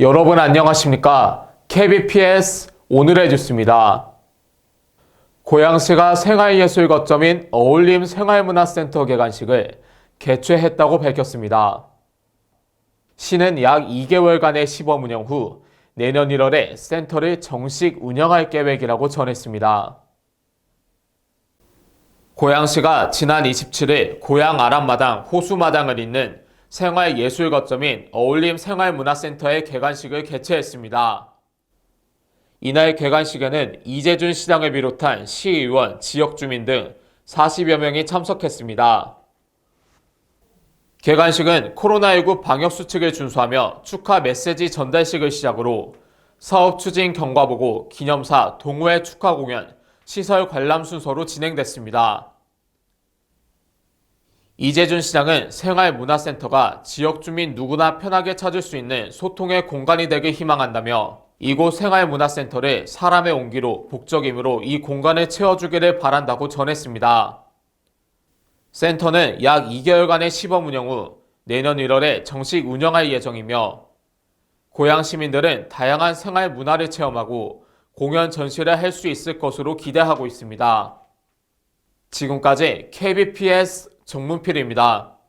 여러분 안녕하십니까? KBPS 오늘의 뉴스입니다. 고양시가 생활예술 거점인 어울림 생활문화센터 개관식을 개최했다고 밝혔습니다. 시는 약 2개월간의 시범 운영 후 내년 1월에 센터를 정식 운영할 계획이라고 전했습니다. 고양시가 지난 27일 고양 아람마당 호수마당을 잇는 생활예술 거점인 어울림 생활문화센터의 개관식을 개최했습니다. 이날 개관식에는 이재준 시장을 비롯한 시의원, 지역 주민 등 40여 명이 참석했습니다. 개관식은 코로나19 방역수칙을 준수하며 축하 메시지 전달식을 시작으로 사업 추진 경과보고, 기념사, 동호회 축하 공연, 시설 관람 순서로 진행됐습니다. 이재준 시장은 생활문화센터가 지역 주민 누구나 편하게 찾을 수 있는 소통의 공간이 되길 희망한다며 이곳 생활문화센터를 사람의 온기로 복적임으로 이 공간을 채워주기를 바란다고 전했습니다. 센터는 약 2개월간의 시범 운영 후 내년 1월에 정식 운영할 예정이며 고향 시민들은 다양한 생활 문화를 체험하고 공연 전시를 할 수 있을 것으로 기대하고 있습니다. 지금까지 KBPS 정문필입니다.